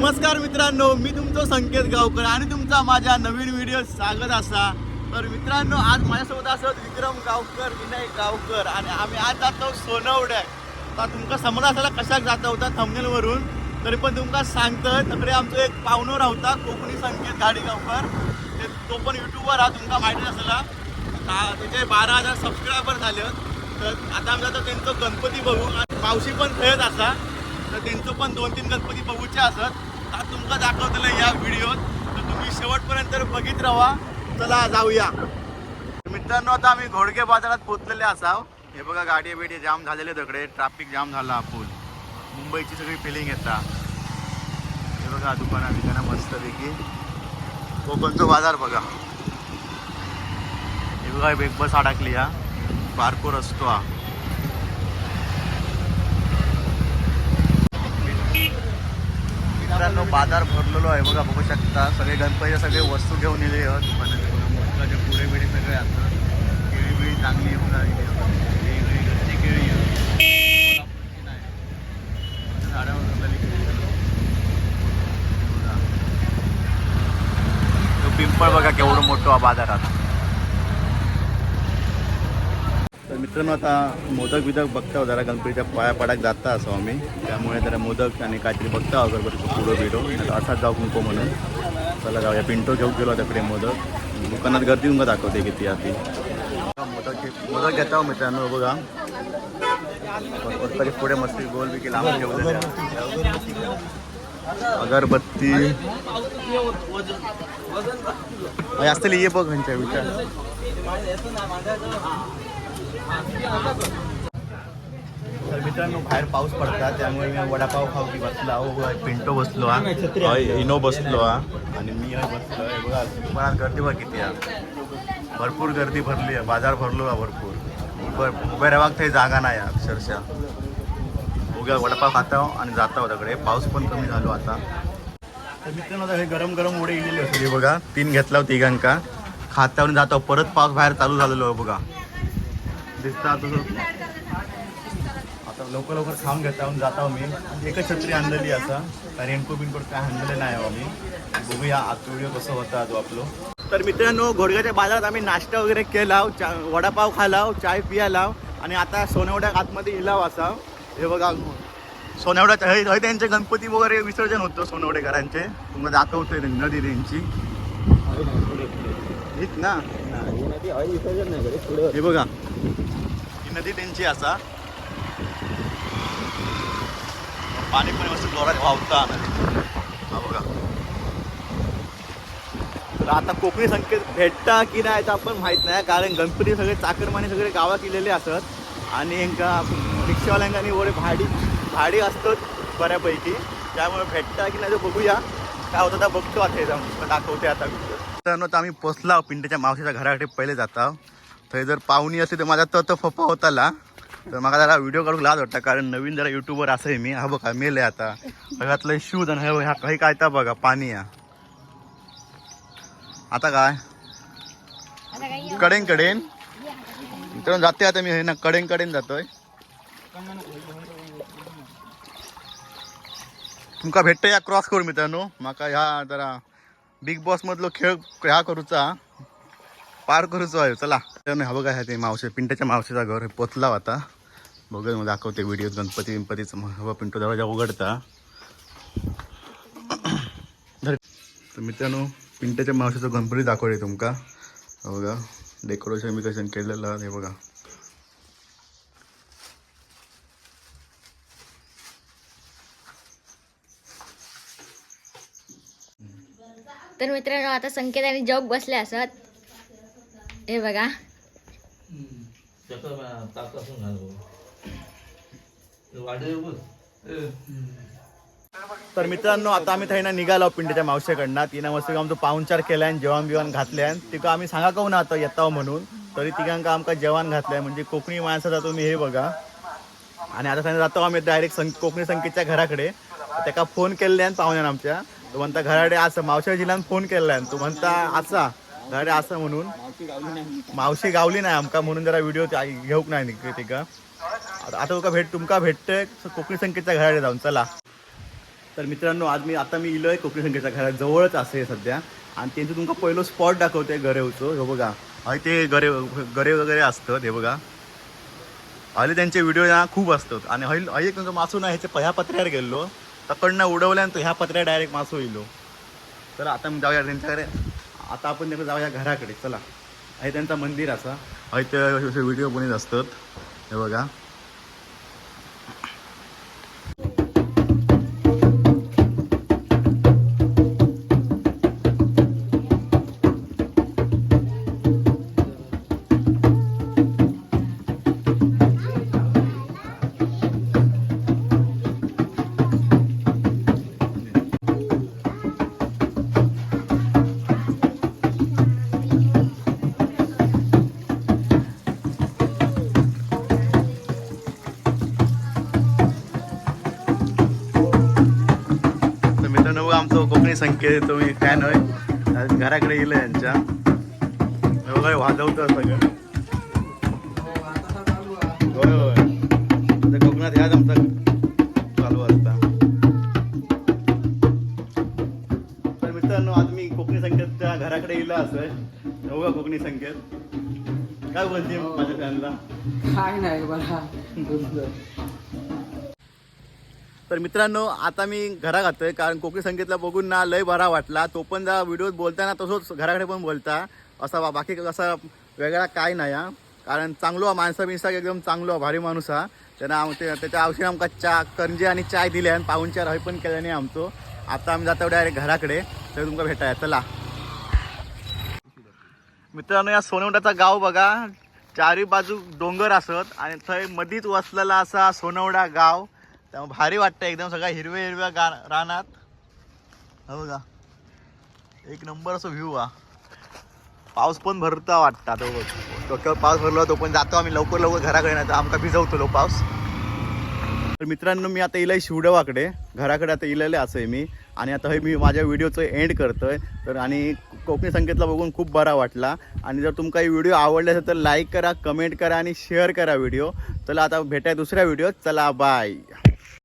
नमस्कार मित्रांनो मी तुमचं संकेत गावकर आणि तुमचा माझ्या नवीन व्हिडिओ स्वागत असा. तर मित्रांनो आज माझ्यासोबत असत विक्रम गावकर विनय गावकर आणि आम्ही आज जातो सोनवड्याक आता तुमका समज असायला कशाक जाता होता थमनेलवरून तरी पण तुमका सांगतं तकडे आमचो एक पावणो रावता कोकणी संकेत गाडी गावकर. ते तो पण युट्यूबवर हा तुमका माहिती असला. त्याचे बारा हजार सबस्क्रायबर झाले. तर आता आम्ही जातो त्यांचं गणपती बघू. आणि मावशी पण खेळत असा. तर त्यांचं पण दोन तीन गणपती बघूचे असत. तुमका दाखवतलं या व्हिडिओत. तर तुम्ही शेवटपर्यंत बघित राहा. चला जाऊया. मित्रांनो आता आम्ही घोडके बाजारात पोचलेले असाव. हे बघा गाडी बिडी जाम झालेले दगडे. ट्रॅफिक जाम झाला फुल मुंबईची सगळी फिलिंग येता. हे बघा दुकाना बिकाना मस्तपैकी. कोकणचं बाजार बघा. हे बघा एक बस अडकली हा. बारको रस्तो हा मित्रांनो बाजार भरलेलो आहे बघा बघू शकता. सगळे गणपतीचे सगळे वस्तू घेऊन येले आहेत मोदकाचे पुढे बिडे सगळे आता केळी बिळी चांगली येऊन आली इथे घरची केळी नाही. झाडावर केळी तो पिंपळ बघा केवढं मोठं हा बाजारात तर मित्रांनो आता मोदक बिदक बघता जरा गणपतीच्या पाया पडाक जाता असं आम्ही. त्यामुळे जरा मोदक आणि काहीतरी बघता अगरबत्ती पुढं बिडो. असाच जाऊ नको म्हणून. चला जाऊया पिंटो घेऊन गेलो त्याकडे मोदक. दुकानात गर्दी तुमका दाखवते किती आधी मोदक मोदक घेता मित्रांनो बघा. तरी पुढे मस्ती गोल बी केला अगरबत्ती. असतील ये बघ विचार तर मित्रांनो बाहेर पाऊस पडता त्यामुळे मी वडापाव खाऊ की बसला हो पिंटो बसलो हा. इनो बसलो हा. आणि मी बसलो हे बघा दुकानात गर्दी बघ किती आहे. भरपूर गर्दी भरली आहे बाजार भरलो आहे भरपूर. उभं उभ्या राहाक काही जागा नाही आहे अक्षरशः. उद्या वडापाव खाता आणि जाता तिकडे पाऊस पण कमी झालो आता. तर मित्रांनो आता हे गरम गरम वडे इलेले असते बघा. तीन घेतला होता तिघांका. खाता आणि जातो परत पाऊस बाहेर चालू झालेलो आहे बघा. दिसतात आता लवकर लवकर खाऊन घेता आणि जाता मी एकच छत्री आणलेली असा रेनकोट बिनकोट काय आणलेलं नाही हो आम्ही. बघूया आजचा व्हिडिओ कसं होता तो आपलो. तर मित्रांनो घोडग्याच्या बाजारात आम्ही नाश्ता वगैरे केला चा वडापाव खालाव चाय पियाला आणि आता सोनवड्या आतमध्ये इलाव असा. हे बघा सोनवड्यात त्यांचे गणपती वगैरे विसर्जन होतं सोनवडेकरांचे. तुम्हाला दाखवतोय नदी त्यांची ना? हे बघा. ही नदी त्यांची असा. पाणी पण मस्त जोरात वाहता हा बघा. तर आता कोकणी संकेत भेटता की नाही तर आपण माहीत नाही कारण गणपती सगळे चाकरमाने सगळे गावात केलेले असत. आणि यांका रिक्षावाल्यांनी वडे भाडी भाडी असतात बऱ्यापैकी. त्यामुळे भेटता की नाही तर बघूया. काय होतं तर बघतो आता हे जाऊन. दाखवते आता मित्रांनो तर आम्ही पोचला पिंडेच्या मावशीच्या घराकडे पहिले जाता. थंय जर पाहुणी असते तर माझा तो फप्पा होताला. तर मला जरा व्हिडिओ काढूक लाज वाटतं कारण नवीन जरा युट्यूबवर असं आहे मी. हा बघा मेले आता. घरातलं शूज आणि ह्या काही काय तर बघा पाणी या आता काय? कडेन कडेन. मित्रांनो जाते आता मी हे ना कडेन कडेन जातोय. तुमका भेटतं या क्रॉस करू मित्रांनो. माका ह्या जरा बिग बॉस मधलो खेळ ह्या करूचा. पार करूचो आहे. चला. हा बघा ह्या ते मावशे पिंट्याच्या मावशीचा घर पोचला आता. बघा मग दाखवते व्हिडिओ गणपती गणपतीचं. हवा पिंटो दरवाजा उघडता. तर मित्रांनो पिंट्याच्या मावशीचा गणपती दाखवले तुमका. हा बघा डेकोरेशन बिकोरेशन केलेलं हे बघा. तर मित्रांनो आता संकेत आणि जॉब बसले असत. हे बघा. तर मित्रांनो आता आम्ही थंय ना निघालो पिंडीच्या मावशीकडनं. तिनं मस्त आमचं पाहुणचार केल्यान जेवण बिवण घातल्यान तिका आम्ही सांगा कहू ना आता येताव म्हणून? तरी तिघांका आमका जेवण घातलंय. म्हणजे कोकणी माणसाचा तुम्ही हे बघा. आणि आता थंय जातो आम्ही डायरेक्ट सं कोकणी संकेतच्या घराकडे. त्याका फोन केल्ल्यान पाहुण्यान आमच्या. तो म्हणता घराडे असं मावशी जिल्ह्यान फोन केल्ल्यान तो म्हणता असा घराडे असं म्हणून. मावशी गावली नाही आमका म्हणून जरा व्हिडिओ घेऊक नाही निघते तिका आता आता तुका भेट तुमका भेटतंय कोकणी संकेतच्या घराडे जाऊन चला. तर मित्रांनो आज मी आता मी इलोय कोकणी संख्येच्या घरात जवळच असे सध्या. आणि त्यांचं तुमका पहिलं स्पॉट दाखवते गरेवचं हे बघा. हय ते गरे गरे वगैरे असतं हे बघा. हले त्यांचे व्हिडिओ ना खूप असतात. आणि हय हय एक तुमचं मासू ना ह्याच्या ह्या पत्र्यावर गेलो तकडनं उडवल्या आणि तो ह्या पत्र्या डायरेक्ट मासो येलो. तर आता जाऊया त्यांच्याकडे. आता आपण त्यांना जाऊया घराकडे. चला. हे त्यांचं मंदिर असा. हय ते व्हिडिओ बनत असतात. हे बघा. नाही कोकणी संकेत तुम्ही फॅन होय घराकडे गेलं यांच्या. हो, एवढं बघा वाजवतं सगळं. होय होय. आता कोकणात ह्याच आमचा चालू असता तर मित्रांनो आज मी कोकणी संकेतच्या घराकडे गेलो असं. हो एवढा कोकणी संकेत? काय बोलते माझ्या फॅनला काय नाही बघा तर मित्रांनो आता मी घरा घातोय कारण कोकणी संगीतला बघून ना लय बरा वाटला. तो पण जरा व्हिडिओत बोलताना तसंच घराकडे पण बोलता. असा बा- बाकी असा वेगळा काय नाही हा. कारण चांगलो माणसा बिनसा एकदम चांगलो भारी माणूस हा. त्यानं ते त्याच्या औषध आमका चा करंजे आणि चाय दिले आणि पाहुणचार हय पण केल्याने आमचो. आता आम्ही जातो डायरेक्ट घराकडे. तर तुमका भेटाय चला. मित्रांनो या सोनवड्याचा गाव बघा. चारी बाजू डोंगर असत आणि थंय मधीच वसलेला असा सोनवडा गाव. त्यामुळे भारी वाटतं एकदम सगळ्या हिरव्या हिरव्या गा रानात. हो का एक नंबर असं व्ह्यू हा. पाऊस पण भरता वाटता तो डोक्यावर पाऊस भरला तो पण जातो आम्ही लवकर लवकर घराकडे नाही तर आमका भिजवतो लो पाऊस. तर मित्रांनो मी आता इलाय शिवडवाकडे. घराकडे आता इलेले असं आहे मी. आणि आता हे मी माझ्या व्हिडिओचं एंड करतोय. तर आणि कोकणी संकेतला बघून खूप बरा वाटला. आणि जर तुमका ही व्हिडिओ आवडले असेल तर लाईक करा कमेंट करा आणि शेअर करा व्हिडिओ चला आता भेटाय दुसऱ्या व्हिडिओत चला बाय